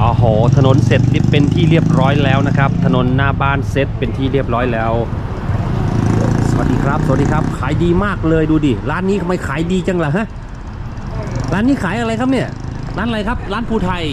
อ๋อโหถนนเสร็จเป็นที่เรียบร้อยแล้วนะครับ ถนนหน้าบ้านเสร็จเป็นที่เรียบร้อยแล้ว สวัสดีครับ สวัสดีครับ ขายดีมากเลยดูดิ ร้านนี้ทำไมขายดีจังล่ะฮะ ร้านนี้ขายอะไรครับเนี่ย ร้านอะไรครับ ร้านภูไทย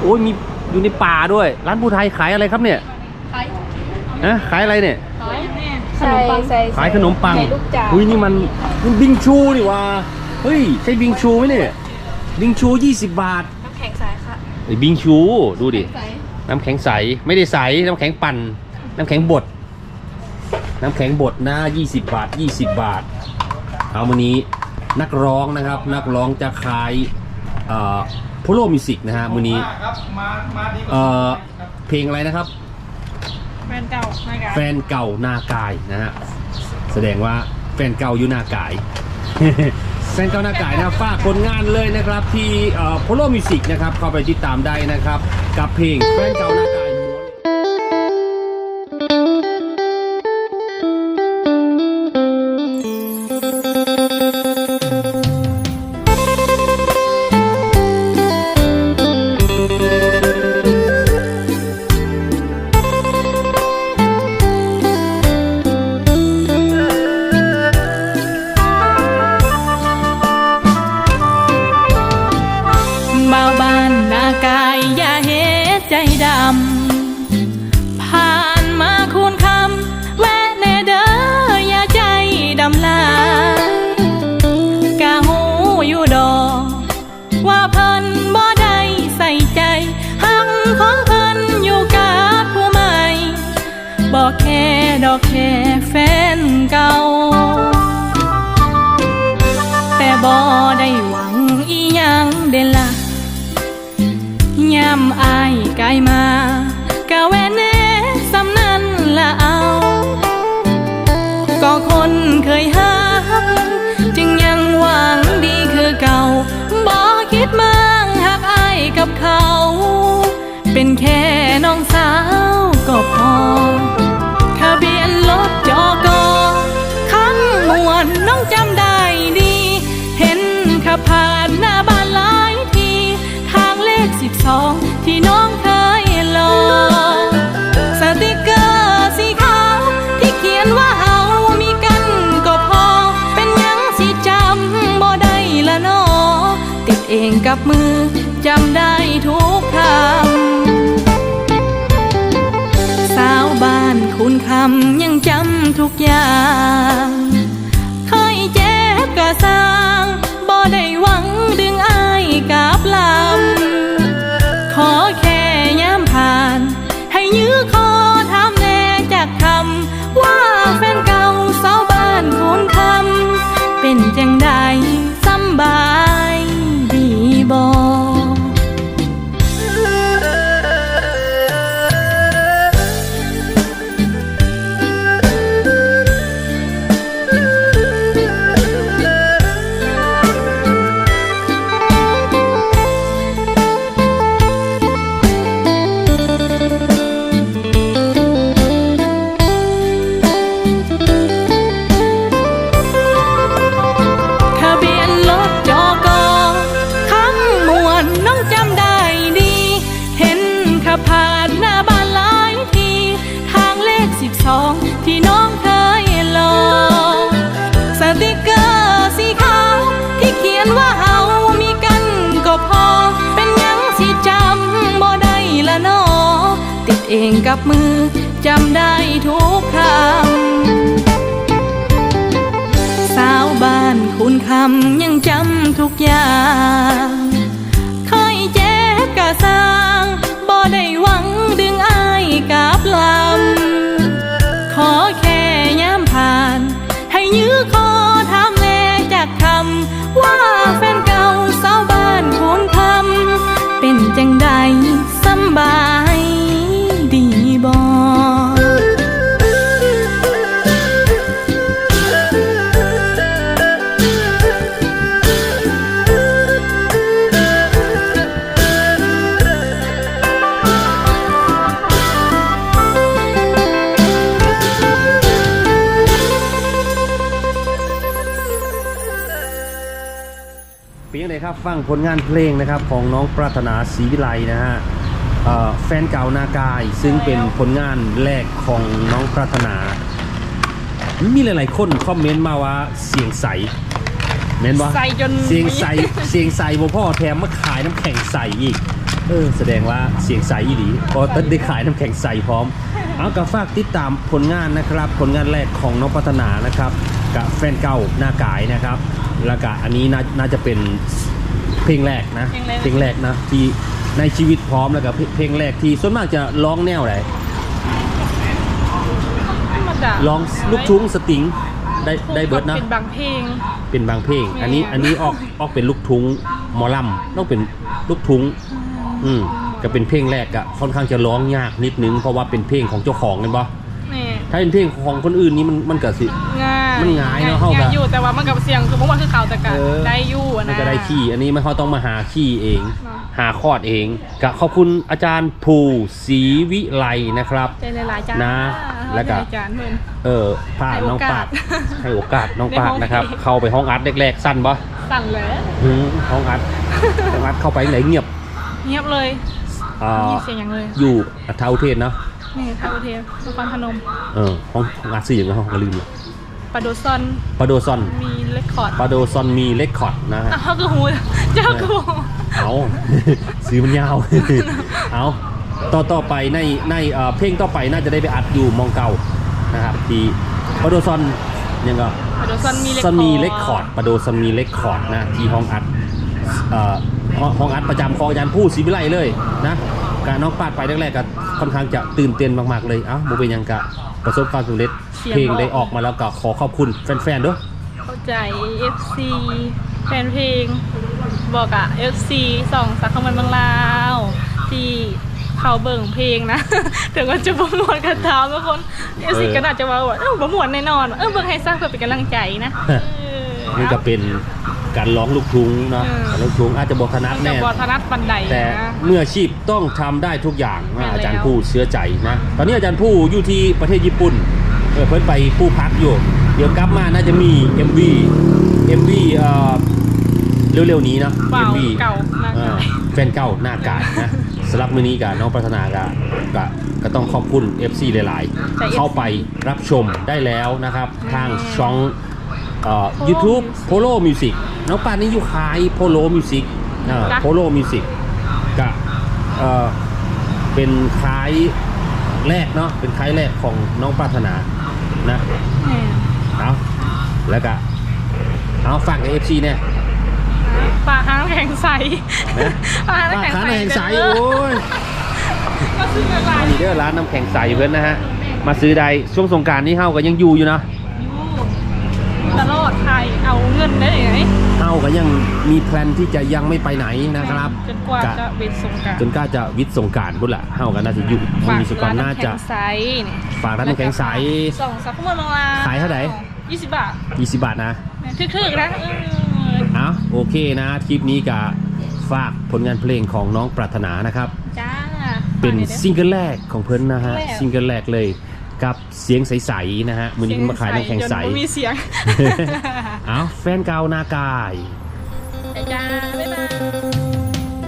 โอ้ยมีอยู่ในป่าด้วย ร้านภูไทยขายอะไรครับเนี่ย ขายฮะขายอะไรเนี่ยขายแม่ขใส่นมปังใส่ขายขนมปังใส่ลูกจากอุ้ยนี่มันมันบิงชูนี่ว่า เฮ้ย ใช่บิงชูไหมเนี่ย บิงชู 20 บาทน้ำแข็งใส ค่ะไอ้บิงชูดูดิ ใส่น้ำแข็งใส ไม่ได้ใส น้ำแข็งปั่น น้ำแข็งบด น้ำแข็งบดนะ20 บาท 20 บาท เอาวันนี้นักร้องนะครับ นักร้องจะขายเอ่อโพโลมิวสิกนะฮะมือนี้ครับมามาดีกว่าเอ่อเพลงอะไรนะครับ แฟนเก่านะคะแฟนเก่านากายนะฮะแสดงว่าแฟนเก่าอยู่นากาย แฟนเก่าหน้ากายนะฝากผลงานเลยนะครับที่โพโลมิวสิกนะครับเข้าไปติดตามได้นะครับ กับเพลงแฟนเก่าหน้ากาย เป็นแค่น้องสาวก็พอำยังจำทุกอย่างเคยเจ็บกะสร้างบ่ได้หวังดึงอายกา มือจำได้ทุกคำสาวบ้านคุณคำยังจำทุกอย่างเคยเจ๊กะสร้าง รับฟังผลงานเพลงนะครับของน้องปรารถนาศรีวิไลนะฮะเอ่อแฟนเก่านากายซึ่งเป็นผลงานแรกของน้องปรารถนา มีหลาย ๆ คนคอมเมนต์มาว่าเสียงใสเมนบ่ใส่จนเสียงใสเสียงใสบ่พ่อแถมมาขายน้ำแข็งใสอีกเออแสดงว่าเสียงใสอีหลีพอต้นได้ขายน้ำแข็งใสพร้อม เอากับฝากติดตามผลงานนะครับ ผลงานแรกของน้องพัฒนานะครับ กับแฟนเก่าหน้ากายนะครับ แล้วก็อันนี้น่าน่าจะเป็นเพลงแรกนะเพลงแรกเพลงแรกนะที่ในชีวิตพร้อมแล้วก็เพลงแรกที่ส่วนมากจะร้องแนวไหนมันจะร้องลูกทุ่งสตริงได้ได้เบิร์ดนะเป็นบางเพลงเป็นบางเพลง อันนี้แม่อันนี้ออกออกเป็นลูกทุ้งหมอลำต้องเป็นลูกทุ้งอืมก็เป็นเพลงแรกอะค่อนข้างจะร้องยากนิดนึงเพราะว่าเป็นเพลงของเจ้าของกันปะนี่ถ้าเป็นเพลงของคนอื่นนี่มันมันก็สิง่าย มันง่ายเนอะเข้ากับง่อยู่แต่ว่ามันกับเสียงคือผมว่าคือเขาแต่กันเออ ได้อยู่อะมันนะก็ได้ขี้ อันนี้ไม่เขาต้องมาหาขี้เอง เนอะ หาคอร์ดเองก็ขอบคุณอาจารย์ภูศรีวิไลนะครับ ใจหลายๆจ้านะแล้วก็ใจอาจารย์เพิ่น เออพาให้โอกาสน้องปาดให้โอกาสน้องปาดในห้องนะครับเพลงเข้าไปห้องอัดแรกๆ สั้นปะสั่นเลยอืมห้องอัด ห้องอัดเข้าไปไหนเงียบเงียบเลยอ่ามีเสียงอย่างเลยอยู่อัฐาอุเทศเนาะนี่ทาวเทพนครพนมเออห้องห้องอัดสี่อย่างเงี้ยห้องก็ลืมเลย ปาโดซอนปาโดซอนมีเลคคอร์ดปาโดซอนมีเลคคอร์ดนะฮะอ้าวเขาคือหูเจ้าคือหูเอาซื้อมันยาวเอาต่อต่อไปในในเอ่อเพลงต่อไปน่าจะได้ไปอัดอยู่มองเก่านะครับที่ปาโดซอนยังก็ปาโดซอนมีเลคคซออนร์ดมีเลคคอร์ดปาโดซอนมีเลคคอร์ดนะที่ห้องอัดเอ่อห้องห้องอัดประจำของอาจารย์ผู้ศรีวิไลเลยนะการน้องปาดไปแรกๆก็ค่อนข้างจะตื่นเต้นมากๆเลยเอ้าโมเป็นหยังกะ ประสบความสำเร็จเพลงได้ออกมาแล้วก็ขอขอบคุณแฟนๆด้วยเข้าใจ FC แฟนเพลงบอกอะ FC สองสักคำมันบางลาว ที่เขาเบิ่งเพลงนะ ถึงว่าจะบ่มวนกันตามทุกคน FC ก็น่าจะว่าว่าเออบ่มวนแน่นอน เออเบิ่งให้ซะเพื่อเป็นกำลังใจนะเออ นี่ก็เป็นการร้องลูกทุ่งเนาะเออการลูกทุ่งอาจจะบอกถนัดมันแน่จะบ่ถนัดปันใดแต่นะ เมื่ออาชีพต้องทำได้ทุกอย่างแม่นะนแล้ว อาจารย์ผู้เชื้อใจนะ ตอนนี้อาจารย์ผู้อยู่ที่ประเทศญี่ปุ่นเออเพิ่นไปผู้พักอยู่ เดี๋ยวกลับมาน่าจะมี MV MV เอ่อเร็วๆนี้เนาะ เปล่า MV เก่านะเออแฟนเก่าหน้ากาดนะสำหรับมื้อนี้กับน้องปรารถนากะก็ก็ต้องขอบคุณ FC หลาย แต่ๆ FC เข้าไปรับชมได้แล้วนะครับแม่ทางช่อง เอ่อ Polo YouTube Music Polo Music น้องปานนี่อยู่ขาย Polo Music เอ่อจ้ะ Polo Music ก็เอ่อเป็นคล้ายแรกเนาะเป็นคล้ายแรกของน้องปรารถนานะแหม่เอาแล้วก็เอาฝากกับ FC เนี่ยปลาหางน้ำแข็งใสนะปลาหางฝากน้ำแข็งขาใสในแห่งใสเด้อโอ้ยก็ซื้ออะไรอันนี้เด้อร้านน้ำแข็งใสเพื่อนนะฮะมาซื้อได้ช่วงสงกรารนี่เฮาก็ยังอยู่อยู่นะตลอด ไทยเอาเงินได้ไหนเฮาก็ยังมีแพลนที่จะยังไม่ไปไหนนะครับ จนกว่าจะเวทสงกรารจนกล้าจะวิทย์สงกรารพุ่นละเฮาก็น่าจะอยู่มันมีสุกรน่าจะใสเนี่ยฝากร้านน้ำแข็งใสสองสักเมื่อลงมาขายเท่าไหร่ยี่สิบบาท20บาทนะทึกๆนะเออเอาโอเคนะคลิปนี้ก็ฝากผลงานเพลงของน้องปรารถนานะครับจ้าเป็นฝากหอยด้อซิงเกิลแรกของเพิ่นนะฮะแรกซิงเกิลแรกเลย กับเสียงใสๆนะฮะมือนี้มาขายน้ำแข็งใสจนบ่มีเสียง เอาแฟนเก่านากายจ้าบ๊ายบาย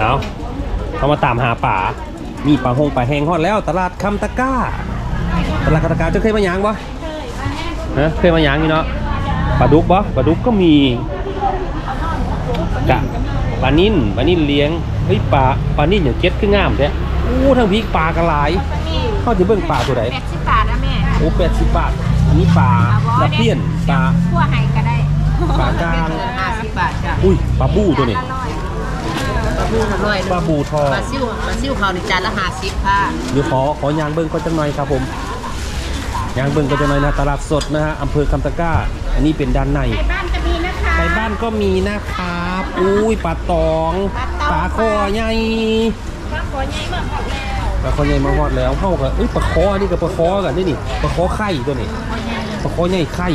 เอาเขามาตามหาป่า มีปลาหงปลาแห้งฮอดแล้ว ตลาดคำตะกร้า ตลาดคำตะกร้าเจะเคยมาหยางบ่ฮะเคยมาหยางนี่เนาะปลาดุกบ่ปลาดุกก็มีกะปลานิ่นปลานิ่นเลี้ยงเฮ้ยปลาปลานิ่นอย่างเก็ดคืองามแท้อู้ทั้งพริกปลากระหลายเข้าจะเบิ่งปลาตัวไหนแปดสิบบาทนะแม่โอ้แปดสิบบาทอันนี้ปลาตะเพียนปลาคั่วไห้ก็ได้ปลากลางห้าสิบบาทจ้ะอุ้ยปลาบูตัวนี้ จานละร้อยปลาบูละร้อยปลาบูทองปลาซิ่วปลาซิ่วเขาในจานละห้าสิบค่ะเดี๋ยวขอขอยางเบิ้งก็จังหน่อยครับผมยางเบิ้งก็จังหน่อยนะตลาดสดนะฮะอำเภอคำตะกร้า อันนี้เป็นด้านในในบ้านจะมีนะคะในบ้านก็มีนะครับอุ้ยปลาตองปลาคอใหญ่ปลาขอใหญ่มากหมดแล้วปลาคอใหญ่มาฮอดแล้วเข้ากับเอ้ยปลาคอนี่กับปลาคอกันนี่นี่ปลาคอไข่ตัวนี้ปลาคอใหญ่ไข่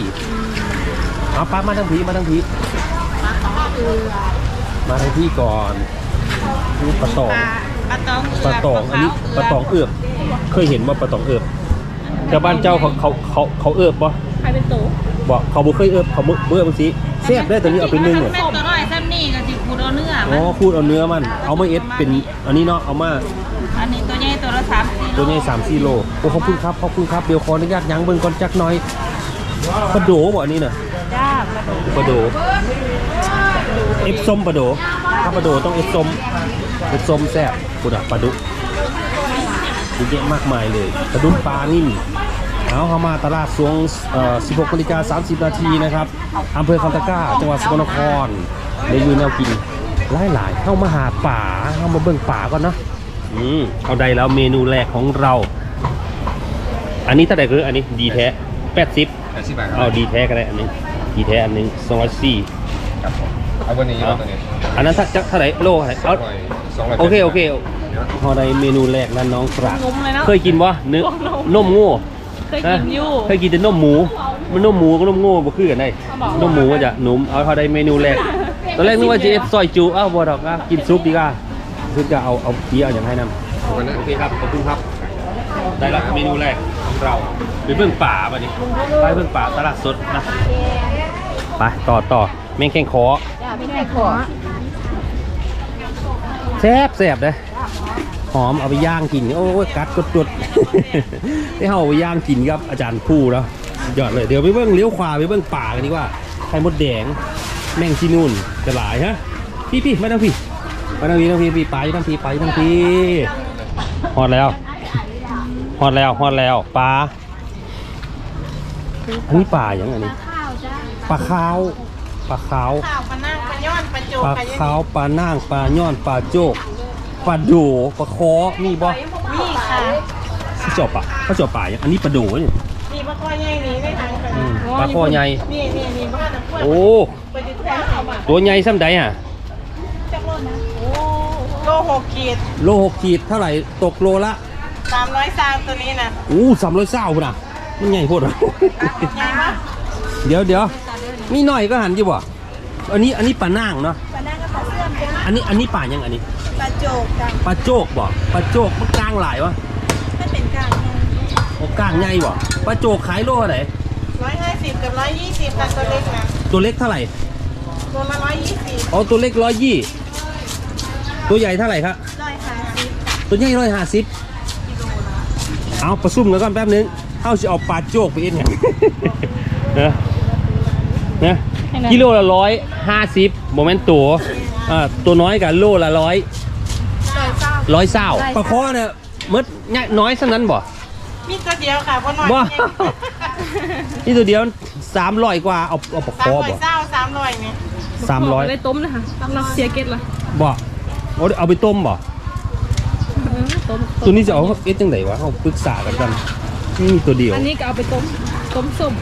เอาป้ามาทั้งพีมาทั้งพีมาทั้งพี่ก่อน นี่ปลาตองปลาตองปลาตองอันนี้ปลาตองเอือบเคยเห็นว่าปลาตองเอือบแต่บ้านเจ้าเขาเขาเขาเขาเอือบปะใครเป็นตู่บอกเขาบ่เคยเอือบเขาบ่เบื่อบางทีแซ่บได้ตัวนี้เอาเป็นนึ่งเนี่ยแม่ตัวน้อยซ้ำนี่ก็สิคูดเอาเนื้ออ๋มัอนคูดเอาเนื้อมัน เอามาเอ็ดเป็นอันนี้เนาะเอามาอันนี้ตัวใหญ่ตัวละสามสี่ตัวนี้สามสี่โลโอ้ขอบคุณครับขอบคุณครับเดี๋ยวขออนุญาตยั้งเบิ่งก่อนจักหน่อยปลาโดบ่อันนี้น่ะจ้าปลาดูปลาโด เอฟส้มปลาโดถ้าปลาโดต้องเอฟส้มเอฟส้มแซ่บกูดะปลาดุกเยอะแยะมากมายเลยปลาดุกปลานิ่มเอาเข้ามาตลาดสวงเอ่อ16นาฬิกา30 นาทีนะครับอำเภอคำตะกร้า จังหวัดสกลนครได้อยูแนวกินหลายหลายๆเข้ามาหาป่าเข้ามาเบิ่งป่าก่อนเนาะอืมเอาได้แล้วเมนูแรกของเรา อันนี้เท่าไหร่คืออันนี้ดีแท้80แปดสิบบาทครัเอาดีแท้ก็ได้อันนึงดีแท้อันนึงสองร้อยสี่ครับผม เอาวันนี้เอาตัวนี้อันนั้นถ้าเท่าไหร่โลเท่าไหร่เอาร้อยสองร้อยโอเคโอเคพอได้เมนูแรกแล้วน้องกระงมเลยเนาะเคยกินวะเนื้อลองนมโง่เคยกินอยู่เคยกินแต่นมหมู มันนมหมูก็นมโง่บ่คือกันได้นมหมูก็จะหนุ่มเอาพอได้เมนูแรกตอนแรกนึกว่าจะเอฟซอยจูอ้าวบ่ดอกอะกินซุปดีกว่าคือจะเอาเอาเกี๊ยวอย่างให้นำวันนั้นโอเคครับขอบคุณครับได้แล้วเมนูแรกของเราไปเบื้องป่าป่ะนี่ไปเบื้องป่าตลาดสดนะไปต่อต่อแมงแข้งคอจ้า ไม่ได้ขอแซ่บแซ่บเลยหอมเอาไปย่างกิน โอ้ยกัดกดจุดได้เอาไปย่างกินครับอาจารย์ผู้แล้วยอดเลยเดี๋ยวไปเบื้องเลี้ยวขวาไปเบื้องป่ากันดีกว่าไข่มดแดงแมงที่นู่นจะหลายฮะพี่พี่มาทางพี่มาทางพี่ทางพี่พี่ไปทางพี่ไปทางพี่ฮอดแล้วฮอดแล้วฮอดแล้วปลาอันนี้ปลาอย่างอันนี้ปลาขาวปลาขาวข้าวปลานั่งปลาย้อน ปลาโจปลาขาวปลาน่างปลาย่อนปลาโจกปลาโดปลาคอมีบ่นี่ค่ะเขาเจาะปลาเขาเจาะปลาอย่างอันนี้ปลาโดเนี่ยนี่ปลาคอใหญ่นี่ได้ทางกันอืมปลาคอใหญ่นี่นี่นี่บ้านน้ำพุโอ้ไปดูแทนเขามาตัวใหญ่ซ้ำใดอะจักโลนะโอ้โลหกขีดโลหกขีดเท่าไหร่ตกโลละสามร้อยซาวตัวนี้นะอู้สามร้อยเศร้าพุ่นอะมันใหญ่โพดอะใหญ่ปะเดี๋ยวเดี๋ยวมีหน่อยก็หันอยู่บ่ อันนี้อันนี้ปลาน่างเนาะปลานั่งกับปลาเสื่อมจ้ะอันนี้อันนี้ปลายังอันนี้ปลาโจกจ้ะปลาโจกบ่ปลาโจกมันกลางหลายวะถ้าเป็นกลางโอ้กลางใหญ่บ่ปลาโจกขายโลเท่าไหร่ร้อยห้าสิบกับร้อยยี่สิบแต่ตัวเล็กนะตัวเล็กเท่าไหร่ตัวละร้อยยี่สิบอ๋อตัวเล็กร้อยยี่ตัวใหญ่เท่าไหร่ครับร้อยห้าสิบตัวใหญ่ร้อยห้าสิบเอาประซุ่มกันก่อนแป๊บนึงเอาจะเอาปลาโจกไปเอ็นเนี่ยนะนะ กิโลละร้อยห้าสิบโมเมนต์ตัวอ่าตัวน้อยกับโลละร้อยร้อยเศร้าร้อยเศร้าปลาคอเนี่ยมดเนี่ยน้อยสักนั้นบ่ มีตัวเดียวค่ะเพราะน้อยบ่จริงนี่ตัวเดียวสามร้อยกว่าเอาเอาปลาคสามอร้อยบ่เศร้าสามร้อยเนี่ยสามร้อยได้ต้มนะคะเราเสียเกตละบ่เอาเอาไปต้มบ่เออต้มตัวนี้จะเอาเอ็ดจังไหนวะเขาปรึกษากันกันนี่มีตัวเดียว อันนี้ก็เอาไปต้มต้มส้ม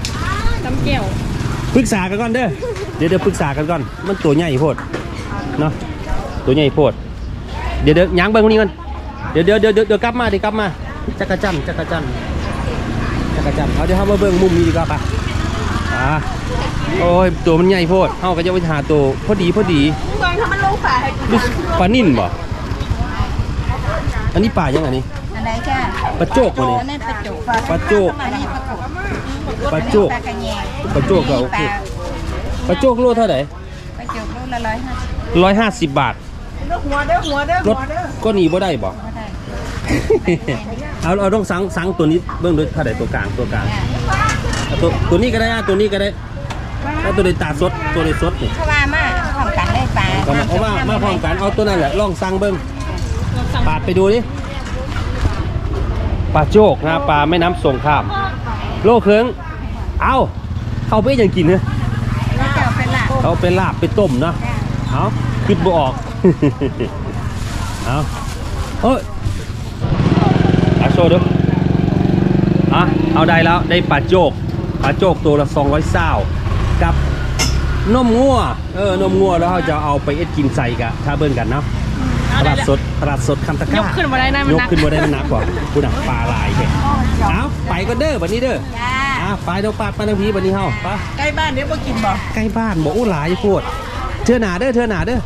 น้ำแก้ว ปรึกษากันก่อนเด้อเดี๋ยวเดี๋ยวปรึกษากันก่อน มันตัวใหญ่โพดเนาะตัวใหญ่โพด เดี๋ยวเดี๋ยวย้างเบิ้งคนนี้ก่อนเดี๋ยวเดี๋ยวเดี๋ยวเดี๋ยวเดี๋ยวกลับมาเดี๋ยวกลับมาจักรจันทร์จักรจันทร์จักรจันทร์เอาเดี๋ยวเขามาเบิ้งมุมนี้ดีกว่าปะอ่าโอ้ยตัวมันใหญ่โพดเขาก็จะไปหาตัวพอดีพอดีตอนถ้ามันลงฝาให้กูดูสิปลานิ่นบ่อันนี้ปลายังไงนี่อันไหนจ้ะปลาโจกวะนี่อันนั้นปลาโจกปลาโจกอันนี้ ปลาโจกปลาโจก ปลากระแยงปลาโจกก็โอเค ปลาโจกโลเท่าไหร่ปลาโจกโลละร้อยห้าสิบร้อยห้าสิบบาทหัวเด้อหัวเด้อรถก็หนีบ่ได้บ่ก็ได้เอาเอาต้องสังสังตัวนี้เบื้องด้วยถ้าได้ตัวกลางตัวกลางเอาตัวตัวนี้ก็ได้อะตัวนี้ก็ได้เอาตัวในตาสดตัวในสดนี่เข้ามามาพร้อมกันเลยปลาเอามาเอามามาพร้อมกันเอาตัวนั้นแหละลองสั่งเบิ้งปาดไปดูดิปลาโจกนะปลาแม่น้ำสงครามโลเคิง เอาเข้าไปยังกินเนอะแล้วจะเอาเป็นหลักเอาไปลาบไปต้มเนาะเอาคิดบ่ออก เอาเฮ้ยอาโชว์ดูอะเอาได้แล้วได้ปลาโจกปลาโจกตัวละ200เศร้ากับนมงัวเออนมงัวแล้วเขาจะเอาไปเอ็ดกินใส่กะถ้าเบิ่งกันเนาะตลาดสดตลาดสดคำตะกยร้ากขึ้นมาได้นะมันยกหนักขึ้นมาได้มันหนักกว่าคุณอะปลาลายไปเอาไปก็เด้อบัดนี้เด้อ จ้าอ่า ไปเดี๋ยวปาดไปทางพีบันนี้เฮาไปใกล้บ้านเดี๋ยวมากินบ่ใกล้บ้านบอกอู้หลายโพดเธอหนาเด้อเธอหนาเด้อ